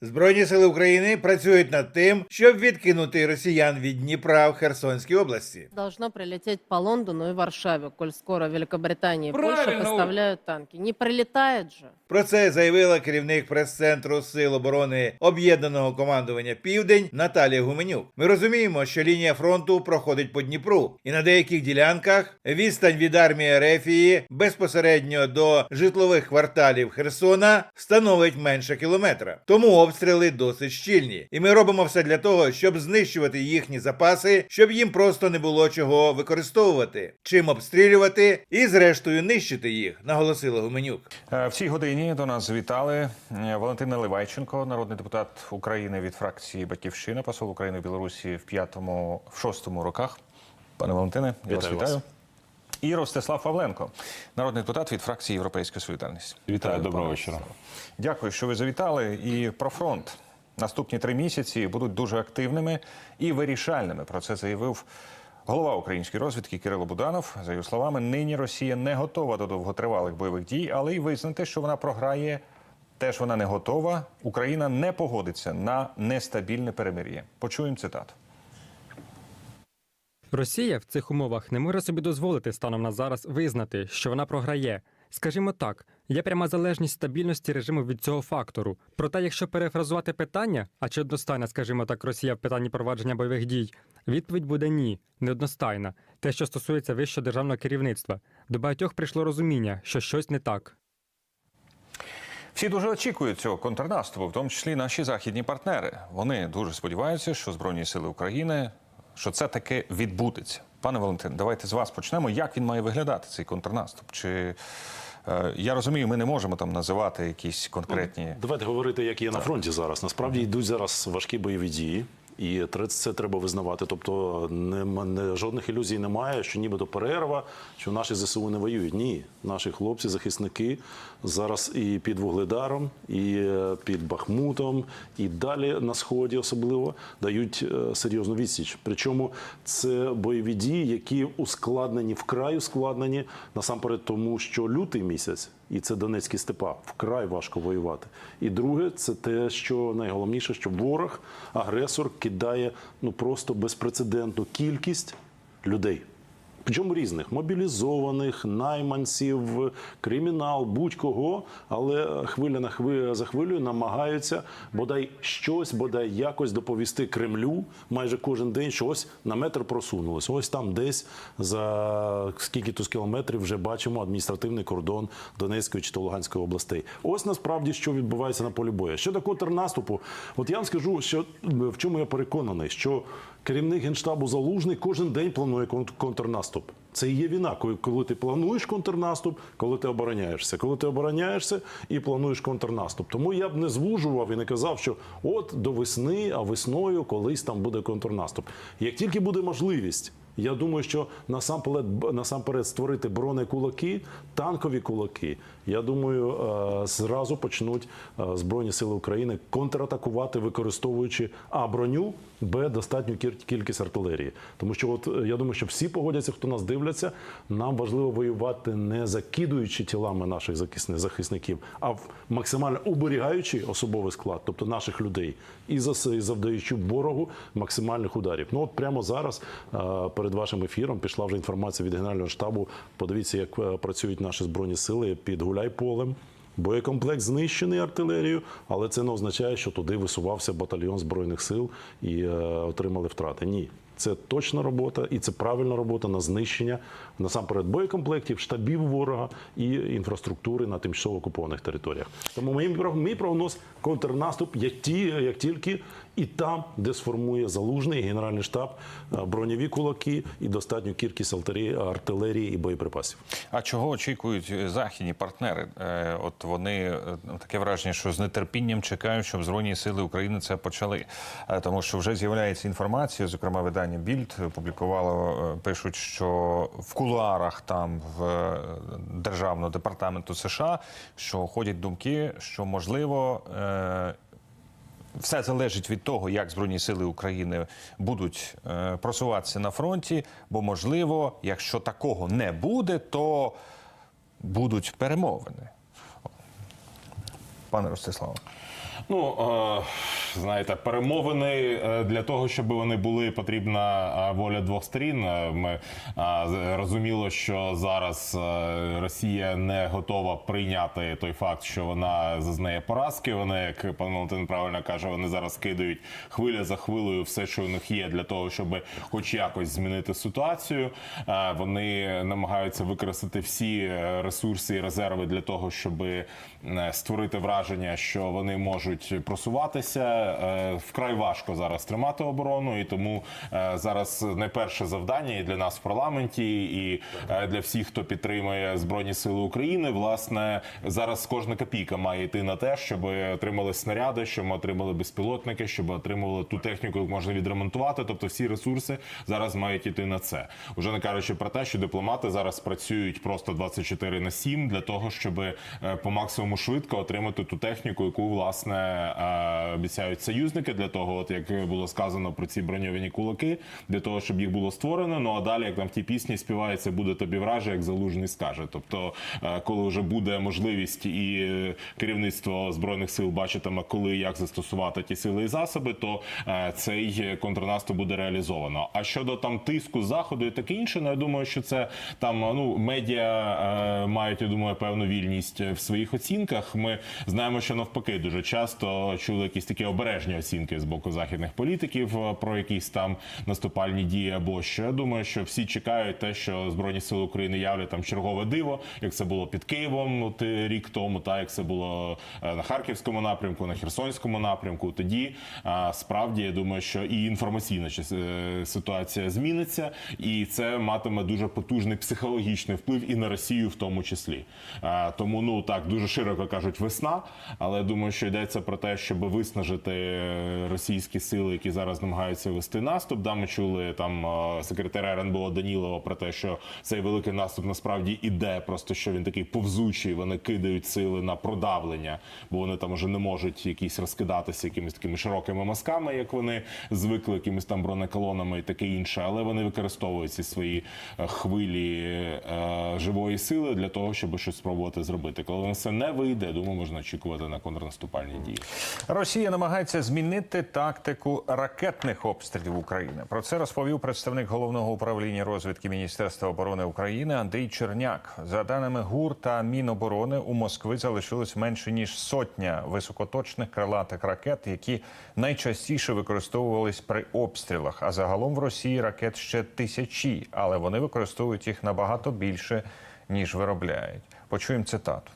Збройні сили України працюють над тим, щоб відкинути росіян від Дніпра в Херсонській області. Должно прилететь по Лондону и Варшаве, коль скоро Великобритания и Польша Правильно. танки. Не прилетает же. Про це заявила керівник прес-центру Сил оборони об'єднаного командування Південь Наталія Гуменюк. Ми розуміємо, що лінія фронту проходить по Дніпру, і на деяких ділянках відстань від армії Рефії безпосередньо до житлових кварталів Херсона становить менше кілометра. Тому обстріли досить щільні, і ми робимо все для того, щоб знищувати їхні запаси, щоб їм просто не було чого використовувати, чим обстрілювати і, зрештою, нищити їх, наголосила Гуменюк. Е, В цій годині до нас завітали е, Валентина Ливайченко, народний депутат України від фракції Батьківщина, посол України в Білорусі в п'ятому, в шостому роках. Пане Валентине, я вас Вітаю вітаю. вас. І Ростислав Павленко, народний депутат від фракції Європейська Солідарність. Вітаю, доброго вечора. Дякую, що ви завітали. І про фронт. Наступні три місяці будуть дуже активними і вирішальними. Про це заявив голова української розвідки Кирило Буданов. За його словами, нині Росія не готова до довготривалих бойових дій, але й визнати, що вона програє. Теж вона не готова. Україна не погодиться на нестабільне перемир'я. Почуємо цитату. Росія в цих умовах не може собі дозволити станом на зараз визнати, що вона програє. Скажімо так, є пряма залежність стабільності режиму від цього фактору. Проте, якщо перефразувати питання, а чи одностайна, скажімо так, Росія в питанні провадження бойових дій, відповідь буде ні, неодностайна. Те, що стосується вищого державного керівництва, до багатьох прийшло розуміння, що щось не так. Всі дуже очікують цього контрнаступу, в тому числі наші західні партнери. Вони дуже сподіваються, що Збройні сили України, що це таки відбудеться. Пане Валентин, давайте з вас почнемо. Як він має виглядати цей контрнаступ? Чи е, я розумію, ми не можемо там називати якісь конкретні. Давайте говорити, як є на фронті зараз. Насправді йдуть зараз важкі бойові дії. І це треба визнавати. Тобто нема- не, жодних ілюзій немає, що нібито перерва, що наші ЗСУ не воюють. Ні, наші хлопці, захисники зараз і під Вугледаром, і е, під Бахмутом, і далі на сході особливо дають е, серйозну відсіч. Причому це бойові дії, які ускладнені, вкрай ускладнені насамперед тому, що лютий місяць. І це Донецькі степа вкрай важко воювати. І друге, це те, що найголовніше, що ворог, агресор кидає ну просто безпрецедентну кількість людей. Причому різних мобілізованих, найманців, кримінал, будь-кого, але хвиля на хвилю за хвилею намагаються бодай щось, бодай якось доповісти Кремлю майже кожен день щось на метр просунулося. Ось там десь за скільки то кілометрів вже бачимо адміністративний кордон Донецької чи то Луганської областей. Ось насправді що відбувається на полі бою. Щодо контрнаступу, от я вам скажу, що в чому я переконаний, що керівник генштабу залужний кожен день планує кон- контрнаступ. Це і є війна, коли ти плануєш контрнаступ, коли ти обороняєшся. Коли ти обороняєшся і плануєш контрнаступ. Тому я б не звужував і не казав, що от до весни, а весною колись там буде контрнаступ. Як тільки буде можливість. Я думаю, що насамперед, насамперед створити бронекулаки, танкові кулаки. Я думаю, е, зразу почнуть е, Збройні Сили України контратакувати, використовуючи А броню, Б достатню кількість артилерії. Тому що, от е, я думаю, що всі погодяться, хто нас дивляться. Нам важливо воювати не закидуючи тілами наших захисни- захисників, а максимально уберігаючи особовий склад, тобто наших людей, і завдаючи ворогу максимальних ударів. Ну от прямо зараз е, перед вашим ефіром пішла вже інформація від генерального штабу. Подивіться, як е, працюють наші збройні сили під Гуляйполем. Боєкомплект знищений артилерією, але це не означає, що туди висувався батальйон збройних сил і е, отримали втрати. Ні. Це точна робота і це правильна робота на знищення насамперед боєкомплектів, штабів ворога і інфраструктури на тимчасово окупованих територіях. Тому прог- мій прогноз контрнаступ, як ті, як тільки і там, де сформує залужний генеральний штаб, е, броньові кулаки і достатню кількість артилерії, артилерії і боєприпасів. А чого очікують е, західні партнери? Е, От вони е, таке враження, що з нетерпінням чекають, щоб Збройні сили України це почали. Е, Тому що вже з'являється інформація, зокрема видання Більд публікувало, е, пишуть, що в кулуарах там в е, державного департаменту США, що ходять думки, що можливо. Все залежить від того, як Збройні сили України будуть е, просуватися на фронті. Бо, можливо, якщо такого не буде, то будуть перемовини. Пане Ростиславе. Ну, е, знаєте, перемовини е, для того, щоб вони були, потрібна е, воля двох сторін. Ми розуміло, що зараз Росія не готова прийняти той факт, що вона зазнає поразки. Вони, як пан Валентин правильно каже, вони зараз кидають хвиля за хвилею все, що у них є, для того, щоб хоч якось змінити ситуацію. Вони намагаються використати всі ресурси і резерви для того, щоб створити враження, що вони можуть просуватися. Е, Вкрай важко зараз тримати оборону, і тому е, зараз найперше завдання і для нас в парламенті, і е, для всіх, хто підтримує збройні сили України. Власне, зараз кожна копійка має йти на те, щоб отримали снаряди, щоб ми отримали безпілотники, щоб отримували ту техніку, яку можна відремонтувати. Тобто, всі ресурси зараз мають йти на це. Уже не кажучи про те, що дипломати зараз працюють просто 24 на 7 для того, щоб по максимуму швидко отримати ту техніку, яку власне е, обіцяють союзники, для того, от як було сказано про ці броньовані кулаки, для того, щоб їх було створено. Ну а далі, як там в тій пісні співається, буде тобі враже, як залужний скаже. Тобто, е, коли вже буде можливість і керівництво збройних сил бачитиме, коли і як застосувати ті сили і засоби, то е, цей контрнаступ буде реалізовано. А щодо там тиску заходу і таке інше, ну я думаю, що це там ну медіа мають, я думаю, певну вільність в своїх оцінках. Ми знаємо, що навпаки дуже часто чули якісь такі обережні оцінки з боку західних політиків е, про якісь там наступальні дії або що. Я думаю, що всі чекають те, що збройні сили України являть там чергове диво, як це було під Києвом от, е, рік тому, та як це було е, на харківському напрямку, на Херсонському напрямку. Тоді справді я думаю, що і інформаційна ситуація зміниться, і це матиме дуже потужний психологічний вплив і на Росію в тому числі. Тому ну так дуже широко кажуть весна, але думаю, що йдеться про те, щоб виснажити російські сили, які зараз намагаються вести наступ. Да, ми чули там е, секретаря РНБО Данілова про те, що цей великий наступ насправді іде, просто що він такий повзучий. Вони кидають сили на продавлення, бо вони там уже не можуть якісь розкидатися якимись такими широкими мазками, як вони звикли, якимись там бронеколонами і таке інше. Але вони використовують ці свої е, хвилі е, живої сили для того, щоб щось спробувати зробити. Коли це не вийде, думаю, можна очікувати на контрнаступальні дії. Росія намагається змінити тактику ракетних обстрілів України. Про це розповів представник головного управління розвідки Міністерства оборони України Андрій Черняк. За даними ГУР та Міноборони, у Москви залишилось менше ніж сотня високоточних крилатих ракет, які найчастіше використовувались при обстрілах. А загалом в Росії ракет ще тисячі, але вони використовують їх набагато більше ніж виробляють. Почуємо цитату.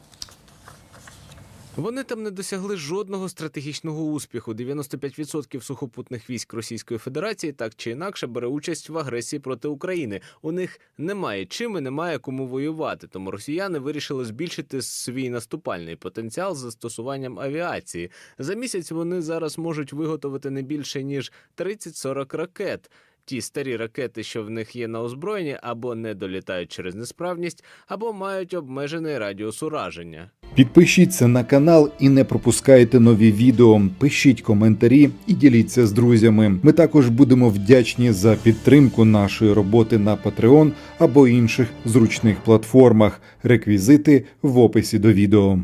Вони там не досягли жодного стратегічного успіху. 95% сухопутних військ Російської Федерації так чи інакше бере участь в агресії проти України. У них немає чим і немає кому воювати. Тому росіяни вирішили збільшити свій наступальний потенціал з застосуванням авіації. За місяць вони зараз можуть виготовити не більше ніж 30-40 ракет. Ті старі ракети, що в них є на озброєнні, або не долітають через несправність, або мають обмежений радіус ураження. Підпишіться на канал і не пропускайте нові відео. Пишіть коментарі і діліться з друзями. Ми також будемо вдячні за підтримку нашої роботи на Patreon або інших зручних платформах. Реквізити в описі до відео.